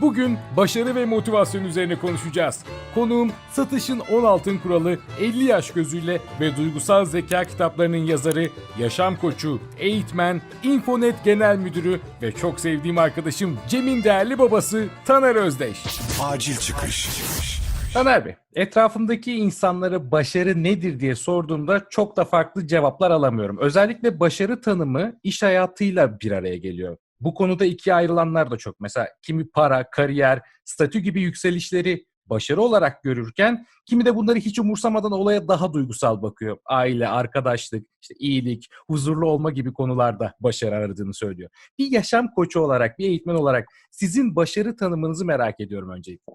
Bugün başarı ve motivasyon üzerine konuşacağız. Konuğum Satışın 10 Altın Kuralı 50 yaş gözüyle ve duygusal zeka kitaplarının yazarı, yaşam koçu, eğitmen, Infonet Genel Müdürü ve çok sevdiğim arkadaşım Cem'in değerli babası Taner Özdeş. Acil çıkış. Taner Bey, etrafımdaki insanlara başarı nedir diye sorduğumda çok da farklı cevaplar alamıyorum. Özellikle başarı tanımı iş hayatıyla bir araya geliyor. Bu konuda ikiye ayrılanlar da çok. Mesela kimi para, kariyer, statü gibi yükselişleri başarı olarak görürken kimi de bunları hiç umursamadan olaya daha duygusal bakıyor. Aile, arkadaşlık, işte iyilik, huzurlu olma gibi konularda başarı aradığını söylüyor. Bir yaşam koçu olarak, bir eğitmen olarak sizin başarı tanımınızı merak ediyorum öncelikle.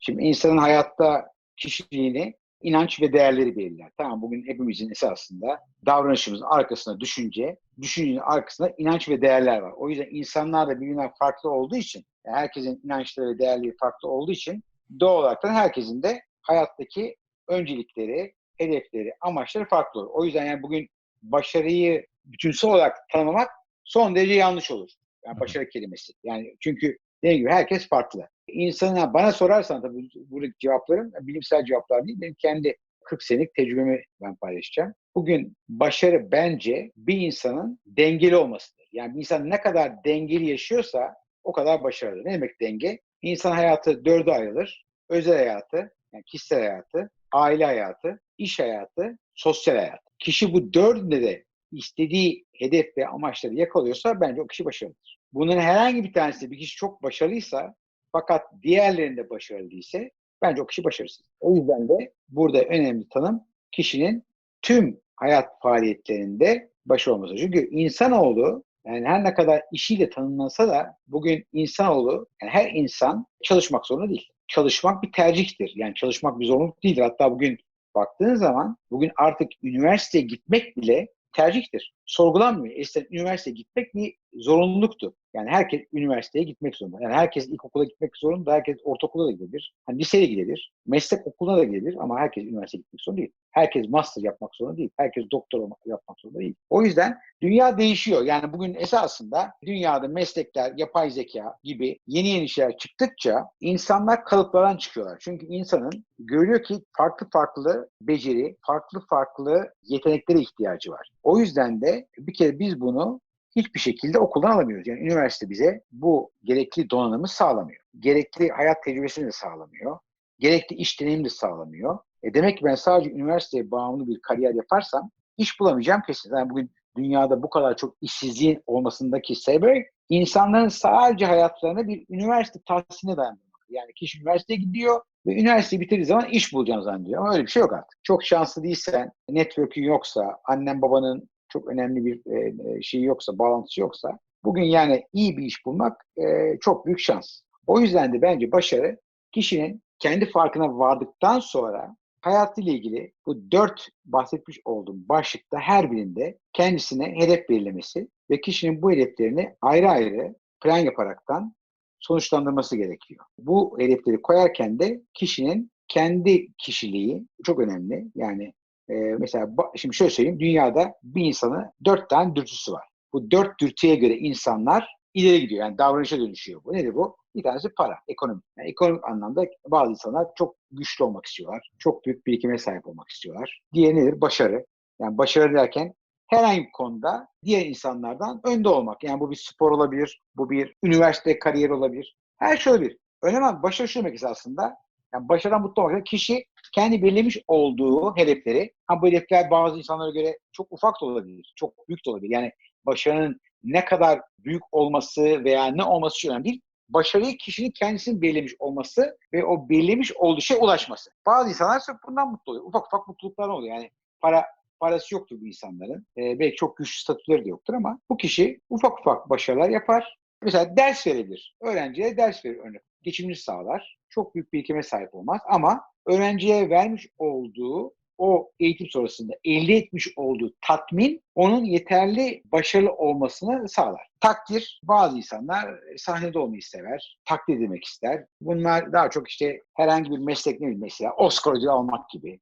Şimdi insanın hayatta kişiliğini inanç ve değerleri belirler. Tamam bugün hepimizin esasında davranışımızın arkasında düşünce, düşüncenin arkasında inanç ve değerler var. O yüzden insanlar da birbirinden farklı olduğu için, yani herkesin inançları ve değerleri farklı olduğu için doğal olarak da herkesin de hayattaki öncelikleri, hedefleri, amaçları farklı olur. O yüzden yani bugün başarıyı bütünsel olarak tanımlamak son derece yanlış olur. Yani başarı kelimesi. Yani çünkü dediğim gibi herkes farklı. İnsana bana sorarsan tabii buradaki cevaplarım bilimsel cevaplar değil. Benim kendi 40 senelik tecrübemi ben paylaşacağım. Bugün başarı bence bir insanın dengeli olmasıdır. Yani bir insan ne kadar dengeli yaşıyorsa o kadar başarılı. Ne demek denge? İnsan hayatı dörde ayrılır. Özel hayatı, yani kişisel hayatı, aile hayatı, iş hayatı, sosyal hayat. Kişi bu dördünde de istediği hedef ve amaçları yakalıyorsa bence o kişi başarılıdır. Bunun herhangi bir tanesi bir kişi çok başarılıysa fakat diğerlerinde başarılı değilse bence o kişi başarısız. O yüzden de burada önemli tanım kişinin tüm hayat faaliyetlerinde başarılı olması. Çünkü insanoğlu yani her ne kadar işiyle tanımlansa da bugün insanoğlu, yani her insan çalışmak zorunda değil. Çalışmak bir tercihtir. Yani çalışmak bir zorunluluk değildir. Hatta bugün baktığın zaman bugün artık üniversiteye gitmek bile tercihtir. Sorgulanmıyor. Eskiden üniversiteye gitmek bir zorunluluktu. Yani herkes üniversiteye gitmek zorunda. Yani herkes ilkokula gitmek zorunda, herkes ortaokula da gidebilir. Hani liseye gidebilir, meslek okuluna da gidebilir ama herkes üniversiteye gitmek zorunda değil. Herkes master yapmak zorunda değil. Herkes doktor yapmak zorunda değil. O yüzden dünya değişiyor. Yani bugün esasında dünyada meslekler, yapay zeka gibi yeni yeni şeyler çıktıkça insanlar kalıplardan çıkıyorlar. Çünkü insanın görüyor ki farklı farklı beceri, farklı farklı yeteneklere ihtiyacı var. O yüzden de bir kere biz bunu hiçbir şekilde okuldan alamıyoruz. Yani üniversite bize bu gerekli donanımı sağlamıyor. Gerekli hayat tecrübesini de sağlamıyor. Gerekli iş deneyimi de sağlamıyor. E demek ki ben sadece üniversiteye bağımlı bir kariyer yaparsam iş bulamayacağım kesin. Yani bugün dünyada bu kadar çok işsizliğin olmasındaki sebep insanların sadece hayatlarına bir üniversite tahsiline dayandırmak. Yani kişi üniversiteye gidiyor ve üniversiteyi bitirdiği zaman iş bulacağını zannediyor. Ama öyle bir şey yok artık. Çok şanslı değilsen, network'ün yoksa, annen babanın çok önemli bir e, şey yoksa, bağlantısı yoksa bugün yani iyi bir iş bulmak e, çok büyük şans. O yüzden de bence başarı kişinin kendi farkına vardıktan sonra hayatıyla ilgili bu dört bahsetmiş olduğum başlıkta her birinde kendisine hedef belirlemesi ve kişinin bu hedeflerini ayrı ayrı plan yaparaktan sonuçlandırması gerekiyor. Bu hedefleri koyarken de kişinin kendi kişiliği çok önemli. Yani ee, mesela şimdi şöyle söyleyeyim. Dünyada bir insanın dört tane dürtüsü var. Bu dört dürtüye göre insanlar ileri gidiyor. Yani davranışa dönüşüyor. Bu nedir bu? Bir tanesi para, ekonomi. Yani ekonomik anlamda bazı insanlar çok güçlü olmak istiyorlar. Çok büyük birikime sahip olmak istiyorlar. Diğeri nedir? Başarı. Yani başarı derken herhangi bir konuda diğer insanlardan önde olmak. Yani bu bir spor olabilir, bu bir üniversite kariyeri olabilir. Her şey olabilir. Önemli olan başarı şu demek aslında. Yani başarıdan mutlu olmak. Kişi kendi belirlemiş olduğu hedefleri, ha bu hedefler bazı insanlara göre çok ufak da olabilir, çok büyük de olabilir. Yani başarının ne kadar büyük olması veya ne olması için önemli değil. Başarıyı kişinin kendisinin belirlemiş olması ve o belirlemiş olduğu şeye ulaşması. Bazı insanlar sırf bundan mutlu oluyor. Ufak ufak mutluluklar oluyor. Yani para parası yoktur bu insanların. Ee, belki çok güçlü statüleri de yoktur ama bu kişi ufak ufak başarılar yapar. Mesela ders verebilir. Öğrenciye ders verir örnek. Geçimini sağlar. Çok büyük birikime sahip olmaz ama öğrenciye vermiş olduğu o eğitim sonrasında elde etmiş olduğu tatmin onun yeterli başarılı olmasını sağlar. Takdir, bazı insanlar sahnede olmayı sever, takdir edilmek ister. Bunlar daha çok işte herhangi bir meslek ne bileyim mesela Oscar almak gibi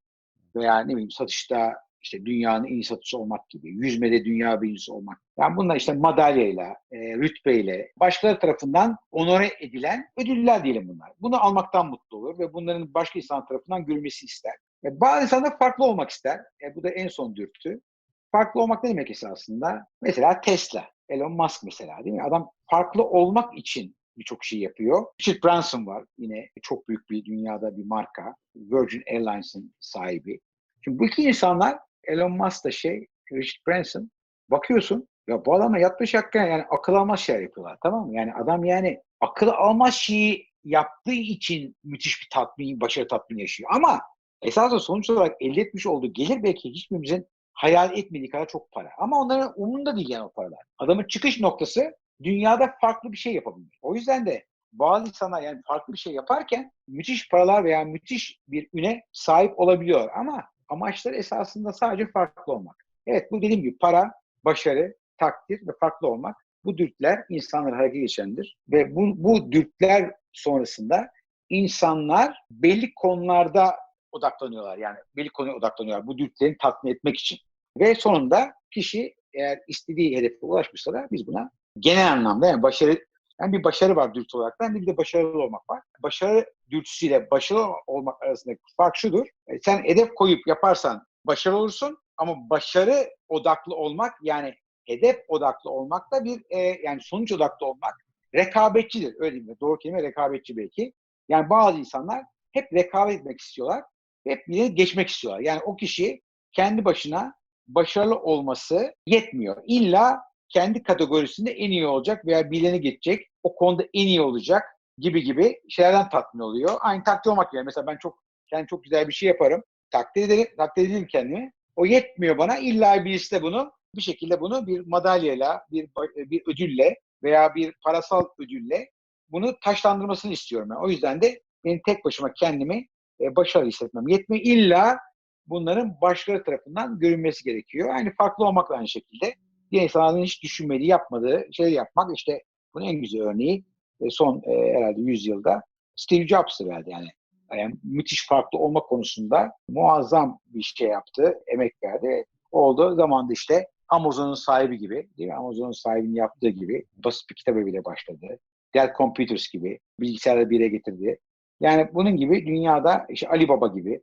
veya ne bileyim satışta işte dünyanın en iyi satıcısı olmak gibi, yüzmede dünya birincisi olmak. Yani bunlar işte madalyayla, e, rütbeyle, başkaları tarafından onore edilen ödüller diyelim bunlar. Bunu almaktan mutlu olur ve bunların başka insan tarafından görülmesi ister. Ve bazı insanlar farklı olmak ister. E, bu da en son dürtü. Farklı olmak ne demek esasında? Mesela Tesla, Elon Musk mesela değil mi? Adam farklı olmak için birçok şey yapıyor. Richard Branson var yine çok büyük bir dünyada bir marka. Virgin Airlines'ın sahibi. Şimdi bu iki insanlar Elon Musk da şey, Richard Branson bakıyorsun ya bu adamla yatmış hakikaten yani akıl almaz şeyler yapıyorlar tamam mı? Yani adam yani akıl almaz şeyi yaptığı için müthiş bir tatmin, başarı tatmin yaşıyor. Ama esasında sonuç olarak elde etmiş olduğu gelir belki hiçbirimizin hayal etmediği kadar çok para. Ama onların umurunda değil yani o paralar. Adamın çıkış noktası dünyada farklı bir şey yapabilmek. O yüzden de bazı insanlar yani farklı bir şey yaparken müthiş paralar veya müthiş bir üne sahip olabiliyor. Ama amaçları esasında sadece farklı olmak. Evet bu dediğim gibi para, başarı, takdir ve farklı olmak bu dürtüler insanları harekete geçendir. Ve bu, bu dürtüler sonrasında insanlar belli konularda odaklanıyorlar. Yani belli konuya odaklanıyorlar bu dürtülerini tatmin etmek için. Ve sonunda kişi eğer istediği hedefe ulaşmışsa da biz buna genel anlamda yani başarı yani bir başarı var dürtü olarak da bir de başarılı olmak var. Başarı dürtüsüyle başarılı olmak arasındaki fark şudur. E, sen hedef koyup yaparsan başarılı olursun ama başarı odaklı olmak yani hedef odaklı olmak da bir e, yani sonuç odaklı olmak rekabetçidir. Öyle mi? Doğru kelime rekabetçi belki. Yani bazı insanlar hep rekabet etmek istiyorlar. Hep biri geçmek istiyorlar. Yani o kişi kendi başına başarılı olması yetmiyor. İlla kendi kategorisinde en iyi olacak veya bileni geçecek, o konuda en iyi olacak gibi gibi şeylerden tatmin oluyor. Aynı takdir olmak gibi. Mesela ben çok kendi çok güzel bir şey yaparım. Takdir ederim, takdir ederim kendimi. O yetmiyor bana. İlla birisi de bunu bir şekilde bunu bir madalyayla, bir bir ödülle veya bir parasal ödülle bunu taşlandırmasını istiyorum. Yani. O yüzden de benim tek başıma kendimi e, başarılı hissetmem yetmiyor. İlla bunların başkaları tarafından görünmesi gerekiyor. Aynı farklı olmakla aynı şekilde diğer insanların hiç düşünmediği, yapmadığı şey yapmak. işte bunun en güzel örneği e, son e, herhalde 100 yılda Steve Jobs'tır herhalde yani. yani. Müthiş farklı olma konusunda muazzam bir şey yaptı, emek verdi. Olduğu zamanda işte Amazon'un sahibi gibi, değil mi? Amazon'un sahibinin yaptığı gibi basit bir kitap bile başladı. Dell Computers gibi bilgisayarları bir yere getirdi. Yani bunun gibi dünyada işte Ali Baba gibi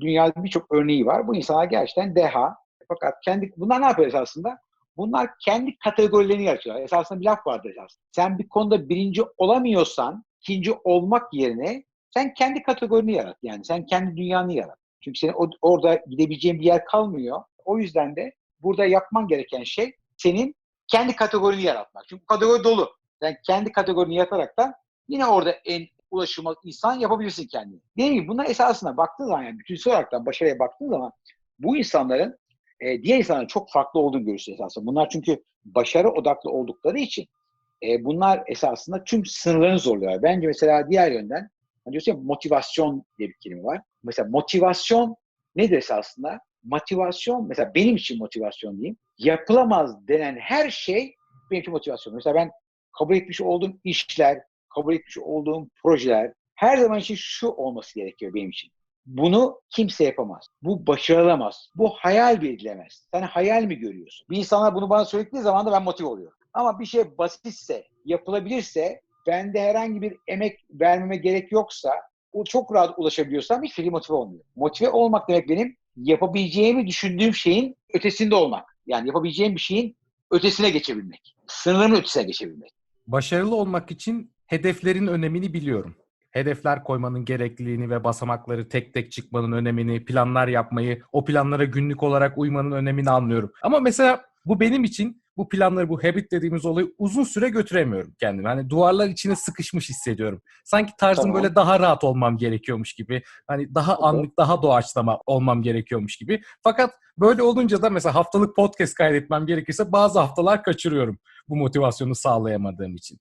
dünyada birçok örneği var. Bu insanlar gerçekten deha. Fakat kendi bunlar ne yapıyor esasında? Bunlar kendi kategorilerini yaratıyorlar. Esasında bir laf vardır esasında. Sen bir konuda birinci olamıyorsan ikinci olmak yerine sen kendi kategorini yarat. Yani sen kendi dünyanı yarat. Çünkü senin orada gidebileceğin bir yer kalmıyor. O yüzden de burada yapman gereken şey senin kendi kategorini yaratmak. Çünkü kategori dolu. Sen kendi kategorini yaratarak da yine orada en ulaşılmaz insan yapabilirsin kendini. Dediğim gibi bunlar esasında baktığın zaman yani bütünsel olarak da başarıya baktığın zaman bu insanların e, diğer insanların çok farklı olduğunu görürsün esasında. Bunlar çünkü başarı odaklı oldukları için e, bunlar esasında tüm sınırlarını zorluyorlar. Bence mesela diğer yönden hani diyorsun ya motivasyon diye bir kelime var. Mesela motivasyon nedir esasında? Motivasyon mesela benim için motivasyon diyeyim. Yapılamaz denen her şey benim için motivasyon. Mesela ben kabul etmiş olduğum işler, kabul etmiş olduğum projeler her zaman için şu olması gerekiyor benim için. Bunu kimse yapamaz. Bu başarılamaz. Bu hayal edilemez. Sen hayal mi görüyorsun? Bir insana bunu bana söylediği zaman da ben motive oluyorum. Ama bir şey basitse, yapılabilirse, bende herhangi bir emek vermeme gerek yoksa, o çok rahat ulaşabiliyorsam hiçbir şey motive olmuyor. Motive olmak demek benim yapabileceğimi düşündüğüm şeyin ötesinde olmak. Yani yapabileceğim bir şeyin ötesine geçebilmek. Sınırımın ötesine geçebilmek. Başarılı olmak için hedeflerin önemini biliyorum hedefler koymanın gerekliliğini ve basamakları tek tek çıkmanın önemini, planlar yapmayı, o planlara günlük olarak uymanın önemini anlıyorum. Ama mesela bu benim için bu planları, bu habit dediğimiz olayı uzun süre götüremiyorum kendimi. Hani duvarlar içine sıkışmış hissediyorum. Sanki tarzım tamam. böyle daha rahat olmam gerekiyormuş gibi. Hani daha anlık, daha doğaçlama olmam gerekiyormuş gibi. Fakat böyle olunca da mesela haftalık podcast kaydetmem gerekirse bazı haftalar kaçırıyorum bu motivasyonu sağlayamadığım için.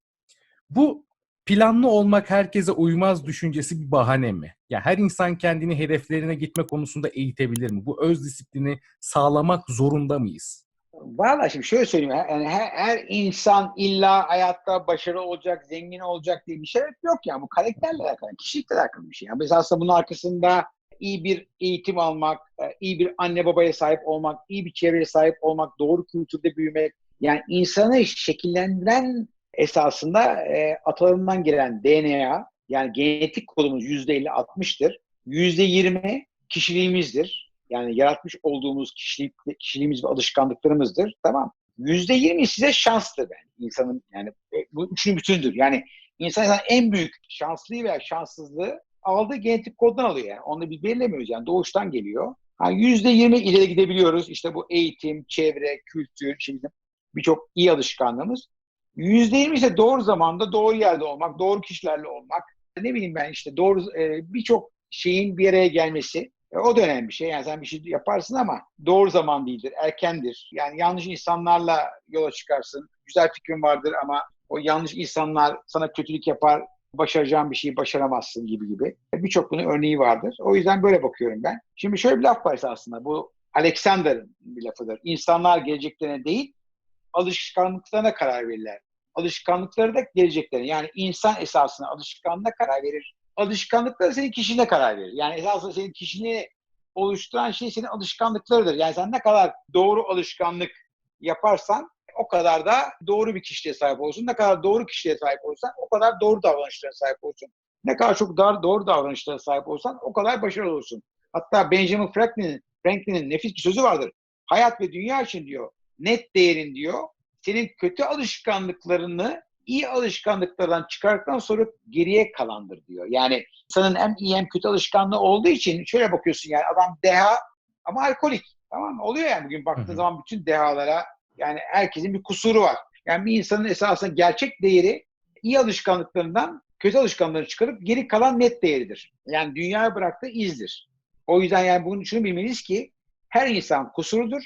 Bu planlı olmak herkese uymaz düşüncesi bir bahane mi? Ya her insan kendini hedeflerine gitme konusunda eğitebilir mi? Bu öz disiplini sağlamak zorunda mıyız? Valla şimdi şöyle söyleyeyim. Yani her, her insan illa hayatta başarılı olacak, zengin olacak diye bir şey yok yani. Bu karakterle alakalı, kişilikle alakalı bir şey. Yani biz aslında bunun arkasında iyi bir eğitim almak, e, iyi bir anne babaya sahip olmak, iyi bir çevreye sahip olmak, doğru kültürde büyümek. Yani insanı şekillendiren esasında e, atalarından gelen DNA, yani genetik kodumuz %50-60'tır. %20 kişiliğimizdir. Yani yaratmış olduğumuz kişilik, kişiliğimiz ve alışkanlıklarımızdır. Tamam. %20 size şanstır yani insanın yani e, bu üçünün bütündür. Yani insan insan en büyük şanslığı veya şanssızlığı aldığı genetik koddan alıyor yani. Onu bir belirlemiyoruz yani doğuştan geliyor. Yani %20 ileri gidebiliyoruz. İşte bu eğitim, çevre, kültür, şimdi birçok iyi alışkanlığımız. %20 ise doğru zamanda doğru yerde olmak, doğru kişilerle olmak. Ne bileyim ben işte doğru e, birçok şeyin bir araya gelmesi. E, o da önemli bir şey. Yani sen bir şey yaparsın ama doğru zaman değildir, erkendir. Yani yanlış insanlarla yola çıkarsın. Güzel fikrin vardır ama o yanlış insanlar sana kötülük yapar, başaracağın bir şeyi başaramazsın gibi gibi. E, Birçok bunun örneği vardır. O yüzden böyle bakıyorum ben. Şimdi şöyle bir laf var aslında. Bu Alexander'ın bir lafıdır. İnsanlar geleceklerine değil, alışkanlıklarına karar verirler. Alışkanlıkları da geleceklerine. Yani insan esasında alışkanlığına karar verir. Alışkanlıkları senin kişiliğine karar verir. Yani esasında senin kişiliğini oluşturan şey senin alışkanlıklarıdır. Yani sen ne kadar doğru alışkanlık yaparsan o kadar da doğru bir kişiliğe sahip olsun. Ne kadar doğru kişiliğe sahip olursan o kadar doğru davranışlara sahip olsun. Ne kadar çok dar, doğru davranışlara sahip olsan o kadar başarılı olursun. Hatta Benjamin Franklin'in Franklin'in nefis bir sözü vardır. Hayat ve dünya için diyor net değerin diyor. Senin kötü alışkanlıklarını iyi alışkanlıklardan çıkardıktan sonra geriye kalandır diyor. Yani insanın hem iyi hem kötü alışkanlığı olduğu için şöyle bakıyorsun yani adam deha ama alkolik. Tamam mı? Oluyor yani bugün baktığın zaman bütün dehalara yani herkesin bir kusuru var. Yani bir insanın esasında gerçek değeri iyi alışkanlıklarından kötü alışkanlıkları çıkarıp geri kalan net değeridir. Yani dünyaya bıraktığı izdir. O yüzden yani bunun şunu bilmeliyiz ki her insan kusurludur.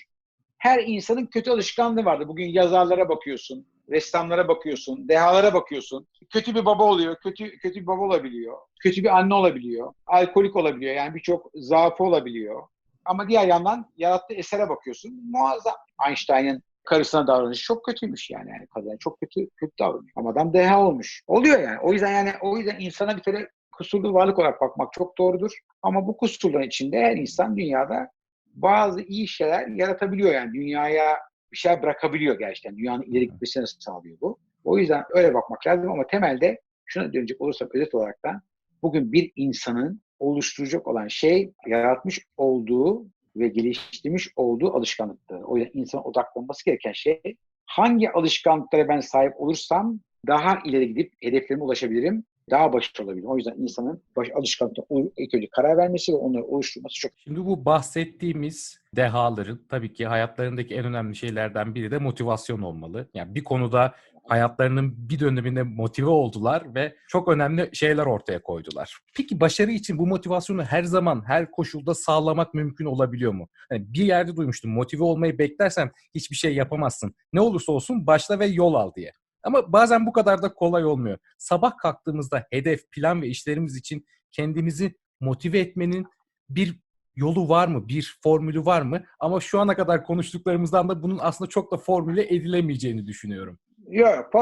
Her insanın kötü alışkanlığı vardır. Bugün yazarlara bakıyorsun, ressamlara bakıyorsun, dehalara bakıyorsun. Kötü bir baba oluyor, kötü kötü bir baba olabiliyor. Kötü bir anne olabiliyor, alkolik olabiliyor. Yani birçok zaafı olabiliyor. Ama diğer yandan yarattığı esere bakıyorsun. Muazzam. Einstein'ın karısına davranışı çok kötüymüş yani. yani kadına çok kötü kötü davranıyor. Ama adam deha olmuş. Oluyor yani. O yüzden yani o yüzden insana bir kere kusurlu varlık olarak bakmak çok doğrudur. Ama bu kusurların içinde her insan dünyada bazı iyi şeyler yaratabiliyor yani. Dünyaya bir şey bırakabiliyor gerçekten. Dünyanın ileri gitmesini sağlıyor bu. O yüzden öyle bakmak lazım ama temelde şuna dönecek olursam özet olarak da bugün bir insanın oluşturacak olan şey yaratmış olduğu ve geliştirmiş olduğu alışkanlıkları. O yüzden insan odaklanması gereken şey hangi alışkanlıklara ben sahip olursam daha ileri gidip hedeflerime ulaşabilirim, daha başarılı olabilirim. O yüzden insanın baş, alışkanlıklarına ilk karar vermesi ve onları oluşturması çok Şimdi bu bahsettiğimiz dehaların tabii ki hayatlarındaki en önemli şeylerden biri de motivasyon olmalı. Yani bir konuda hayatlarının bir döneminde motive oldular ve çok önemli şeyler ortaya koydular. Peki başarı için bu motivasyonu her zaman, her koşulda sağlamak mümkün olabiliyor mu? Yani bir yerde duymuştum, motive olmayı beklersen hiçbir şey yapamazsın. Ne olursa olsun başla ve yol al diye. Ama bazen bu kadar da kolay olmuyor. Sabah kalktığımızda hedef, plan ve işlerimiz için kendimizi motive etmenin bir yolu var mı? Bir formülü var mı? Ama şu ana kadar konuştuklarımızdan da bunun aslında çok da formüle edilemeyeceğini düşünüyorum. Yok,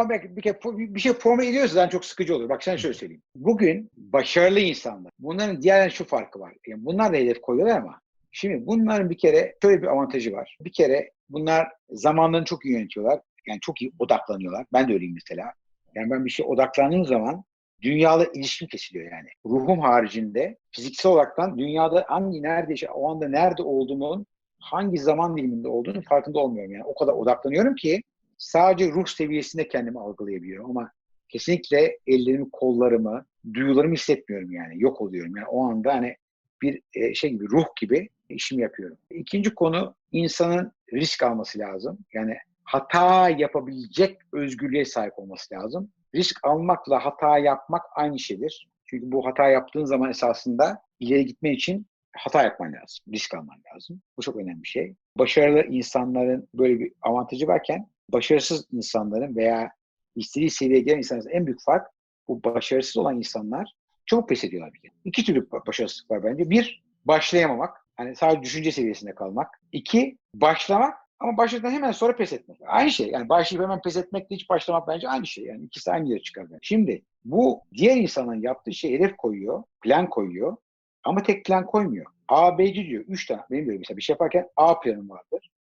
bir, bir şey forme ediyorsa zaten çok sıkıcı olur. Bak sen şöyle söyleyeyim. Bugün başarılı insanlar, bunların diğer şu farkı var. Yani bunlar da hedef koyuyorlar ama şimdi bunların bir kere şöyle bir avantajı var. Bir kere bunlar zamanlarını çok iyi yönetiyorlar. Yani çok iyi odaklanıyorlar. Ben de öyleyim mesela. Yani ben bir şey odaklandığım zaman dünyayla ilişkim kesiliyor yani. Ruhum haricinde fiziksel olaraktan dünyada hangi nerede o anda nerede olduğumun hangi zaman diliminde olduğunu farkında olmuyorum yani. O kadar odaklanıyorum ki sadece ruh seviyesinde kendimi algılayabiliyorum ama kesinlikle ellerimi, kollarımı, duyularımı hissetmiyorum yani. Yok oluyorum yani. O anda hani bir e, şey gibi, ruh gibi işimi yapıyorum. İkinci konu insanın risk alması lazım. Yani hata yapabilecek özgürlüğe sahip olması lazım. Risk almakla hata yapmak aynı şeydir. Çünkü bu hata yaptığın zaman esasında ileri gitmen için hata yapman lazım. Risk alman lazım. Bu çok önemli bir şey. Başarılı insanların böyle bir avantajı varken başarısız insanların veya istediği seviyeye gelen insanların en büyük fark bu başarısız olan insanlar çok pes ediyorlar bir kere. İki türlü başarısızlık var bence. Bir, başlayamamak. Hani sadece düşünce seviyesinde kalmak. İki, başlamak ama başladıktan hemen sonra pes etmek. Aynı şey. Yani başlayıp hemen pes etmekle hiç başlamak bence aynı şey. Yani ikisi aynı yere çıkar. Bence. Şimdi bu diğer insanın yaptığı şey hedef koyuyor, plan koyuyor. Ama tek plan koymuyor. A, B, C diyor. Üç tane. Benim diyorum mesela bir şey yaparken A planım vardır.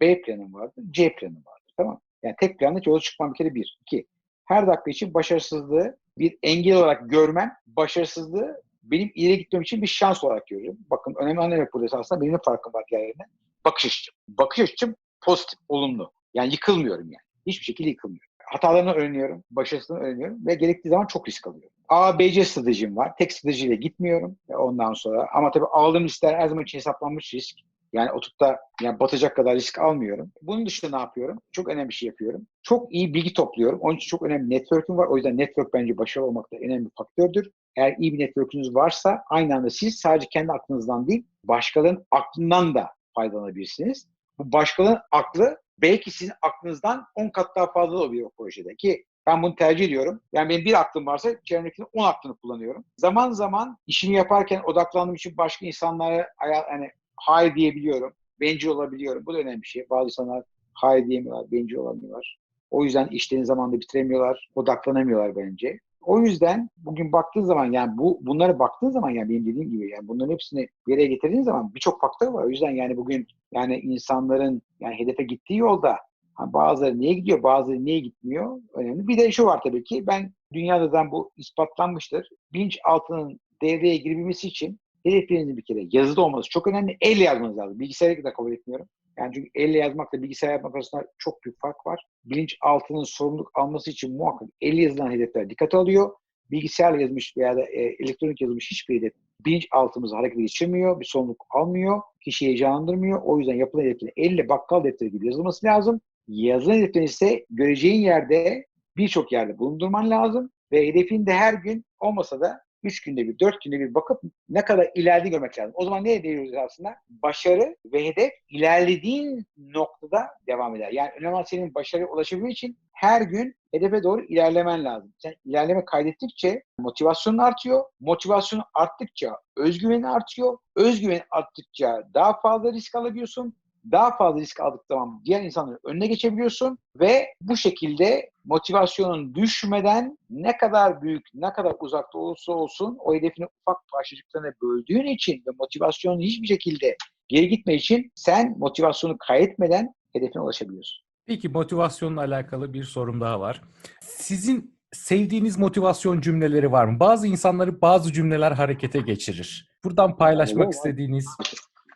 B planım vardır. C planım vardır. Tamam? Yani tek planla yola çıkmam bir kere bir. İki. Her dakika için başarısızlığı bir engel olarak görmem, başarısızlığı benim ileri gitmem için bir şans olarak görüyorum. Bakın önemli demek burada aslında benim de farkım var diğerlerine. Bakış açım. Bakış açım pozitif, olumlu. Yani yıkılmıyorum yani. Hiçbir şekilde yıkılmıyorum. Hatalarını öğreniyorum, başarısını öğreniyorum ve gerektiği zaman çok risk alıyorum. A, B, C stratejim var. Tek stratejiyle gitmiyorum e, ondan sonra. Ama tabii aldığım riskler her zaman için hesaplanmış risk. Yani oturup da yani batacak kadar risk almıyorum. Bunun dışında ne yapıyorum? Çok önemli bir şey yapıyorum. Çok iyi bilgi topluyorum. Onun için çok önemli network'üm var. O yüzden network bence başarılı olmakta önemli bir faktördür. Eğer iyi bir network'ünüz varsa aynı anda siz sadece kendi aklınızdan değil, başkalarının aklından da faydalanabilirsiniz. Bu başkalarının aklı belki sizin aklınızdan 10 kat daha fazla olabilir o projede ki ben bunu tercih ediyorum. Yani benim bir aklım varsa çevremdekinin 10 aklını kullanıyorum. Zaman zaman işimi yaparken odaklandığım için başka insanlara hani hayır diyebiliyorum. Bencil olabiliyorum. Bu da önemli bir şey. Bazı insanlar hayır diyemiyorlar, bencil olamıyorlar. O yüzden işlerini zamanında bitiremiyorlar, odaklanamıyorlar bence. O yüzden bugün baktığın zaman yani bu bunlara baktığın zaman yani benim dediğim gibi yani bunların hepsini bir yere getirdiğin zaman birçok faktör var. O yüzden yani bugün yani insanların yani hedefe gittiği yolda ha bazıları niye gidiyor, bazıları niye gitmiyor önemli. Bir de şu var tabii ki ben dünyada da bu ispatlanmıştır. Bilinçaltının devreye girebilmesi için hedeflerinizin bir kere yazıda olması çok önemli. Elle yazmanız lazım. Bilgisayarı da kabul etmiyorum. Yani çünkü elle yazmakla bilgisayar yazmak arasında çok büyük fark var. Bilinçaltının sorumluluk alması için muhakkak elle yazılan hedefler dikkate alıyor. Bilgisayarla yazmış veya da e, elektronik yazılmış hiçbir hedef bilinçaltımızı harekete geçirmiyor, bir sorumluluk almıyor, kişiyi heyecanlandırmıyor. O yüzden yapılan hedeflerin elle bakkal defteri gibi yazılması lazım. Yazılan hedeflerin ise göreceğin yerde birçok yerde bulundurman lazım ve hedefin de her gün olmasa da 3 günde bir, 4 günde bir bakıp ne kadar ilerlediğini görmek lazım. O zaman ne diyoruz aslında? Başarı ve hedef ilerlediğin noktada devam eder. Yani önemli senin başarıya ulaşabilmen için her gün hedefe doğru ilerlemen lazım. Sen ilerleme kaydettikçe motivasyonun artıyor. Motivasyonun arttıkça özgüvenin artıyor. Özgüven arttıkça daha fazla risk alabiliyorsun daha fazla risk aldık zaman diğer insanların önüne geçebiliyorsun ve bu şekilde motivasyonun düşmeden ne kadar büyük, ne kadar uzakta olursa olsun o hedefini ufak parçacıklarına böldüğün için ve motivasyonun hiçbir şekilde geri gitme için sen motivasyonu kaybetmeden hedefine ulaşabiliyorsun. Peki motivasyonla alakalı bir sorum daha var. Sizin sevdiğiniz motivasyon cümleleri var mı? Bazı insanları bazı cümleler harekete geçirir. Buradan paylaşmak Olur, istediğiniz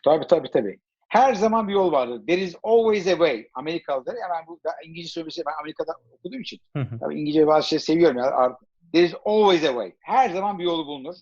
Tabii tabii tabii. Her zaman bir yol vardır. There is always a way. Amerikalıdır. Ya ben bu İngilizce söylemesi ben Amerika'da okuduğum için. Tabii İngilizce bazı şey seviyorum. Ya. Art- There is always a way. Her zaman bir yolu bulunur.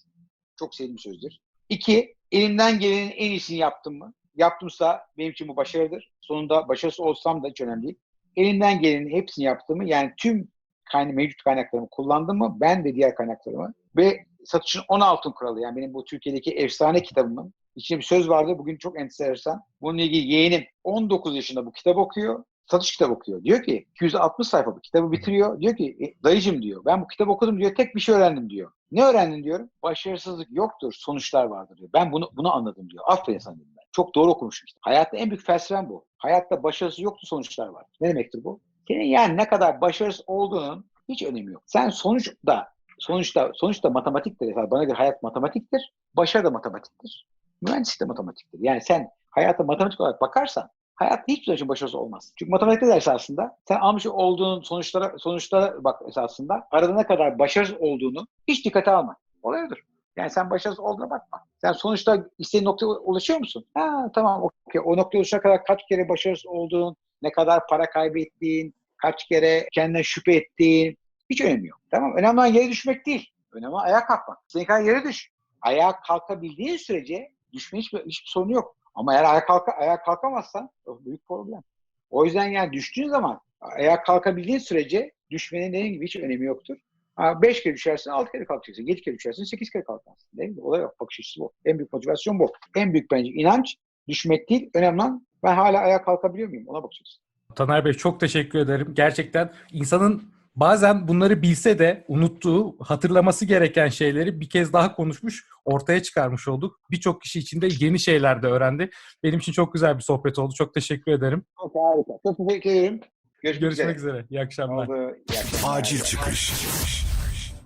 Çok sevdiğim sözdür. İki, elimden gelenin en iyisini yaptım mı? Yaptımsa benim için bu başarıdır. Sonunda başarısız olsam da hiç önemli değil. Elimden gelenin hepsini yaptım mı? Yani tüm kayna mevcut kaynaklarımı kullandım mı? Ben de diğer kaynaklarımı. Ve satışın 10 altın kuralı. Yani benim bu Türkiye'deki efsane kitabımın İçinde bir söz vardı. Bugün çok enteresan. Bununla ilgili yeğenim 19 yaşında bu kitap okuyor. Satış kitap okuyor. Diyor ki 260 sayfa bu kitabı bitiriyor. Diyor ki e, dayıcım diyor ben bu kitabı okudum diyor tek bir şey öğrendim diyor. Ne öğrendin diyorum. Başarısızlık yoktur sonuçlar vardır diyor. Ben bunu bunu anladım diyor. Aferin sana dedim ben. Çok doğru okumuşum işte. Hayatta en büyük felsefem bu. Hayatta başarısız yoktur sonuçlar var. Ne demektir bu? Senin yani ne kadar başarısız olduğunun hiç önemi yok. Sen sonuçta sonuçta sonuçta matematiktir. Bana göre hayat matematiktir. Başarı da matematiktir. Mühendislik de matematiktir. Yani sen hayata matematik olarak bakarsan hayat hiçbir zaman için başarısız olmaz. Çünkü matematikte de esasında sen almış olduğun sonuçlara sonuçlara bak esasında arada ne kadar başarısız olduğunu hiç dikkate alma. Olay. Yani sen başarısız olduğuna bakma. Sen sonuçta istediğin noktaya ulaşıyor musun? Ha tamam okey. O noktaya ulaşana kadar kaç kere başarısız olduğun, ne kadar para kaybettiğin, kaç kere kendine şüphe ettiğin hiç önemi yok. Tamam Önemli olan yere düşmek değil. Önemli olan ayağa kalkmak. Senin kadar yere düş. Ayağa kalkabildiğin sürece düşme hiçbir, hiçbir sorunu yok. Ama eğer ayağa, kalka, ayağa kalkamazsan büyük problem. O yüzden yani düştüğün zaman ayağa kalkabildiğin sürece düşmenin dediğim gibi hiç önemi yoktur. Ha, beş kere düşersin, altı kere kalkacaksın. Yedi kere düşersin, sekiz kere kalkarsın. Değil mi? Olay yok. Bakış açısı bu. En büyük motivasyon bu. En büyük bence inanç düşmek değil. Önemli olan ben hala ayağa kalkabiliyor muyum? Ona bakacağız. Taner Bey çok teşekkür ederim. Gerçekten insanın bazen bunları bilse de unuttuğu, hatırlaması gereken şeyleri bir kez daha konuşmuş, ortaya çıkarmış olduk. Birçok kişi için de yeni şeyler de öğrendi. Benim için çok güzel bir sohbet oldu. Çok teşekkür ederim. Çok harika. Çok teşekkür ederim. Görüşmek, Görüşmek üzere. üzere. İyi akşamlar. Oldu. İyi akşamlar. Acil çıkış.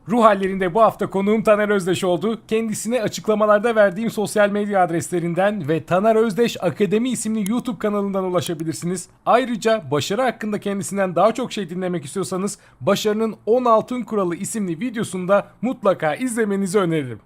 Ruh hallerinde bu hafta konuğum Taner Özdeş oldu. Kendisine açıklamalarda verdiğim sosyal medya adreslerinden ve Taner Özdeş Akademi isimli YouTube kanalından ulaşabilirsiniz. Ayrıca başarı hakkında kendisinden daha çok şey dinlemek istiyorsanız Başarının 10 Altın Kuralı isimli videosunda mutlaka izlemenizi öneririm.